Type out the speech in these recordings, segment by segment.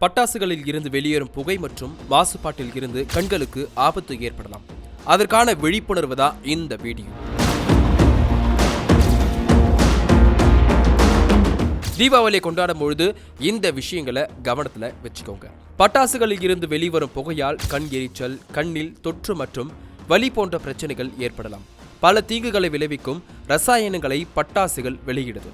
பட்டாசுகளில் இருந்து வெளியேறும் புகை மற்றும் மாசுபாட்டில் இருந்து கண்களுக்கு ஆபத்து ஏற்படலாம். அதற்கான விழிப்புணர்வு தான் இந்த வீடியோ. தீபாவளியை கொண்டாடும் பொழுது இந்த விஷயங்களை கவனத்தில் வச்சுக்கோங்க. பட்டாசுகளில் இருந்து வெளிவரும் புகையால் கண் எரிச்சல் கண்ணில் தொற்று மற்றும் வலி போன்ற பிரச்சனைகள் ஏற்படலாம். பல தீங்குகளை விளைவிக்கும் ரசாயனங்களை பட்டாசுகள் வெளியிடுது.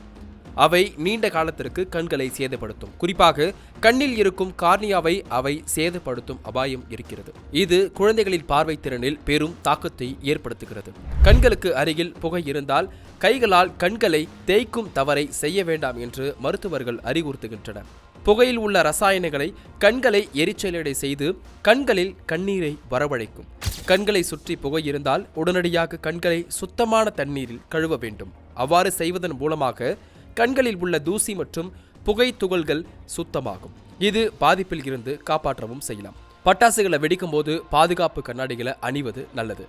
அவை நீண்ட காலத்திற்கு கண்களை சேதப்படுத்தும். குறிப்பாக கண்ணில் இருக்கும் கார்னியாவை அவை சேதப்படுத்தும் அபாயம் இருக்கிறது. இது குழந்தைகளின் பார்வை திறனில் பெரும் தாக்கத்தை ஏற்படுத்துகிறது. கண்களுக்கு அருகில் புகை இருந்தால் கைகளால் கண்களை தேய்க்கும் தவறை செய்ய வேண்டாம் என்று மருத்துவர்கள் அறிவுறுத்துகின்றனர். புகையில் உள்ள ரசாயனங்களை கண்களை எரிச்சலடை செய்து கண்களில் கண்ணீரை வரவழைக்கும். கண்களை சுற்றி புகை இருந்தால் உடனடியாக கண்களை சுத்தமான தண்ணீரில் கழுவ வேண்டும். அவ்வாறு செய்வதன் மூலமாக கண்களில் உள்ள தூசி மற்றும் புகை துகள்கள் சுத்தமாகும். இது பாதிப்பில் இருந்து காப்பாற்றவும் செய்யலாம். பட்டாசுகளை வெடிக்கும் போது பாதுகாப்பு கண்ணாடிகளை அணிவது நல்லது.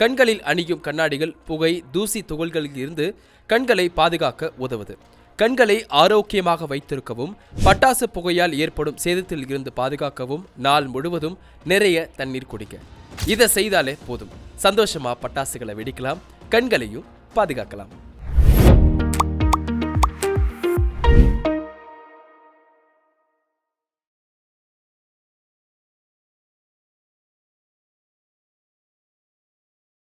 கண்களில் அணியும் கண்ணாடிகள் புகை தூசி துகள்களில் இருந்து கண்களை பாதுகாக்க உதவுது. கண்களை ஆரோக்கியமாக வைத்திருக்கவும் பட்டாசு புகையால் ஏற்படும் சேதத்தில் இருந்து பாதுகாக்கவும் நாள் முழுவதும் நிறைய தண்ணீர் குடிக்க இதை செய்தாலே போதும். சந்தோஷமா பட்டாசுகளை வெடிக்கலாம் கண்களையும் பாதுகாக்கலாம்.